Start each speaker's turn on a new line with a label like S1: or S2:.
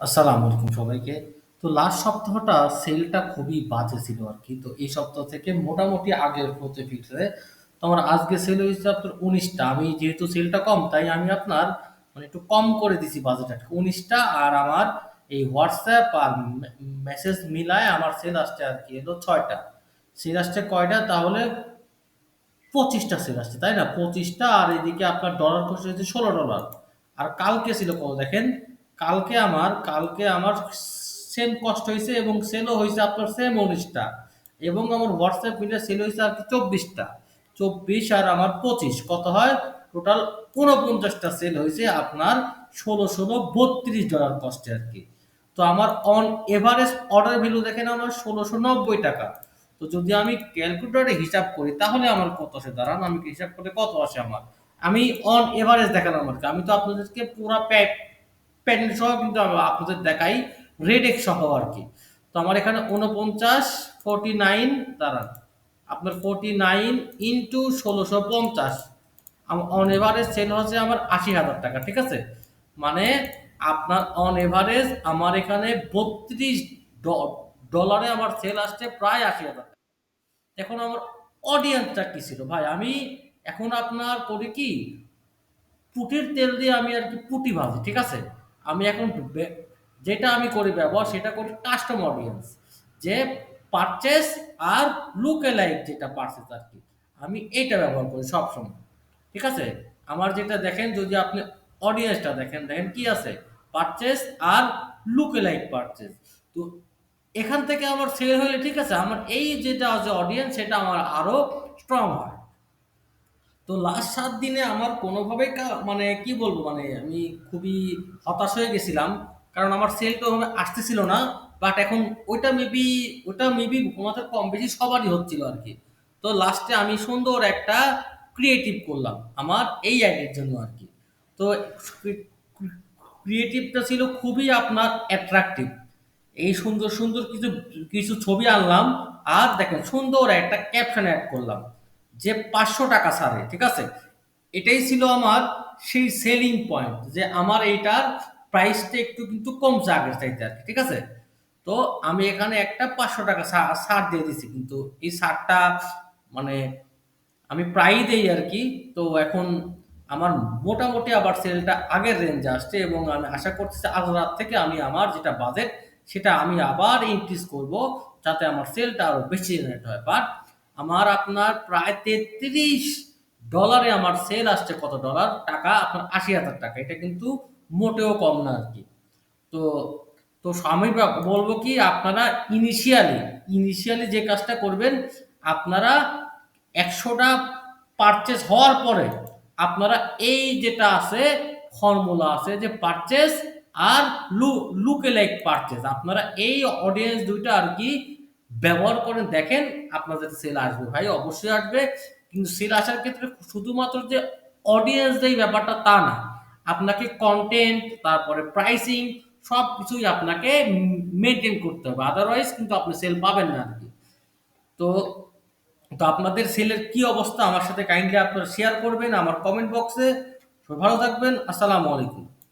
S1: আসসালামু আলাইকুম সবাইকে। তো লাস্ট সপ্তাহটা সেলটা খুবই বাজে ছিল আর কি তো এই সপ্তাহ থেকে মোটামুটি আগের ফিরছে। তো আমার আজকে সেল হইছে আপনার ১৯ টা। আমি যেহেতু সেলটা কম তাই আমি আপনার মানে একটু কম করে দিছি বাজেট আরকি। ১৯ টা আর আমার এই হোয়াটসঅ্যাপ আর মেসেজ মিলায় আমার সেল আসছে আর কি এলো ছয়টা সেল আসছে কয়টা? তাহলে পঁচিশটা সেল আসছে, তাই না? পঁচিশটা আর এদিকে আপনার ডলার খরচ হয়েছে $১৬ আর কালকে ছিল দেখেন? কালকে আমার কালকে আমার সেম কস্ট হয়েছে এবং সেলও হয়েছে আপনার সেম উনিশটা এবং আমার হোয়াটসঅ্যাপ মিলে সেল হয়েছে আর কি চব্বিশটা চব্বিশ আর আমার ২৫ কত হয়? টোটাল ৪৯ টা সেল হয়েছে আপনার ১৬, ১৬ $৩২ কস্টে আরকি। তো আমার অন এভারেজ অর্ডার ভ্যালু দেখেন আমার ৳১৬৯০ তো যদি আমি ক্যালকুলেটরে হিসাব করি তাহলে আমার কত আসে দাঁড়ান আমি হিসাব করে কত আসে আমার? আমি অন এভারেজ দেখালাম আরকি। আমি তো আপনাদেরকে পুরা প্যা প্যানেল সহ কিন্তু আ আপনাদের দেখাই রেডেক্স সহ আর কি তো আমার এখানে ৪৯, 49 দাঁড়ান। আপনার 49 ইন্টু ১৬৫০ আম অন এভারেজ সেল হচ্ছে আমার ৳৮০,০০০ ঠিক আছে? মানে আপনার অন এভারেজ আমার এখানে ৩২ ড ডলারে আমার সেল আসছে প্রায় ৳৮০,০০০ এখন আমার অডিয়েন্সটা কি ছিল? ভাই আমি এখন আপনার করি কি? পুঁটির তেল দিয়ে আমি আর কি পুঁটি ভাজি, ঠিক আছে? আমি এখন যেটা আমি করি ব্যবহার সেটা করি কাস্টম অডিয়েন্স। যে পারচেস আর লুক অ্যালাইক যেটা পারচেস আর কি আমি এইটা ব্যবহার করি সবসময়। ঠিক আছে? আমার যেটা দেখেন যদি আপনি অডিয়েন্সটা দেখেন, দেখেন কি আছে? পারচেস আর লুক লাইক পারচেস তো এখান থেকে আমার সেল হলে ঠিক আছে? আমার এই যেটা আছে অডিয়েন্স সেটা আমার আরও স্ট্রং হয়। তো লাস্ট সাত দিনে আমার কোনোভাবে কা মানে কি বলব? মানে আমি খুবই হতাশ হয়ে গেছিলাম। কারণ আমার সেলটা ওভাবে আসতেছিল না। বাট এখন ওইটা মেবি ওটা মেবি আমাদের কম বেশি সবারই হচ্ছিল আরকি। তো লাস্টে আমি সুন্দর একটা ক্রিয়েটিভ করলাম। আমার এই আইডির জন্য আর কি তো ক্রি ক্রি ক্রিয়েটিভটা ছিল খুবই আপনার অ্যাট্রাকটিভ। এই সুন্দর, সুন্দর কিছু কিছু ছবি আনলাম। আর দেখেন সুন্দর একটা ক্যাপশন অ্যাড করলাম। যে ৳৫০০ ছাড়ে, ঠিক আছে? এটাই ছিল আমার সেই সেলিং পয়েন্ট যে আমার এইটার প্রাইসটা একটু কিন্তু কমছে আগের চাইতে আরকি, ঠিক আছে? তো আমি এখানে একটা পাঁচশো টাকা সার দিয়ে দিছি কিন্তু এই সারটা মানে আমি প্রায়ই দেই আর কি তো এখন আমার মোটামুটি আবার সেলটা আগের রেঞ্জে আসছে এবং আমি আশা করতেছি আজ রাত থেকে আমি আমার যেটা বাজেট সেটা আমি আবার ইনক্রিজ করব যাতে আমার সেলটা আরও বেশি জেনারেট হয়। বাট আমার আপনার প্রায় তেত্রিশ ডলারে আমার সেল আসছে। কত ডলার? টাকা আপনার ৳৮০,০০০ এটা কিন্তু মোটেও কম না আর কি। তো তো আমি বলব কি আপনারা ইনিশিয়ালি, ইনিশিয়ালি যে কাজটা করবেন আপনারা একশোটা পারচেস হওয়ার পরে আপনারা এই যেটা আছে ফর্মুলা আছে যে পারচেস আর লু লুক অ্যালাইক পারচেজ আপনারা এই অডিয়েন্স ২ টা আরকি ব্যবহার করেন, দেখেন আপনাদের সেল আসবে ভাই, অবশ্যই আসবে। কিন্তু সেল আসার ক্ষেত্রে শুধুমাত্র যে অডিয়েন্স যেই ব্যাপারটা তা না। আপনাকে কন্টেন্ট তারপরে প্রাইসিং সব কিছুই আপনাকে মেনটেন করতে হবে। আদারওয়াইজ কিন্তু আপনি সেল পাবেন না আরকি। তো তো আপনাদের সেলের কি অবস্থা আমার সাথে কাইন্ডলি আপনারা শেয়ার করবেন আমার কমেন্ট বক্সে। ভালো থাকবেন। আসসালামু আলাইকুম।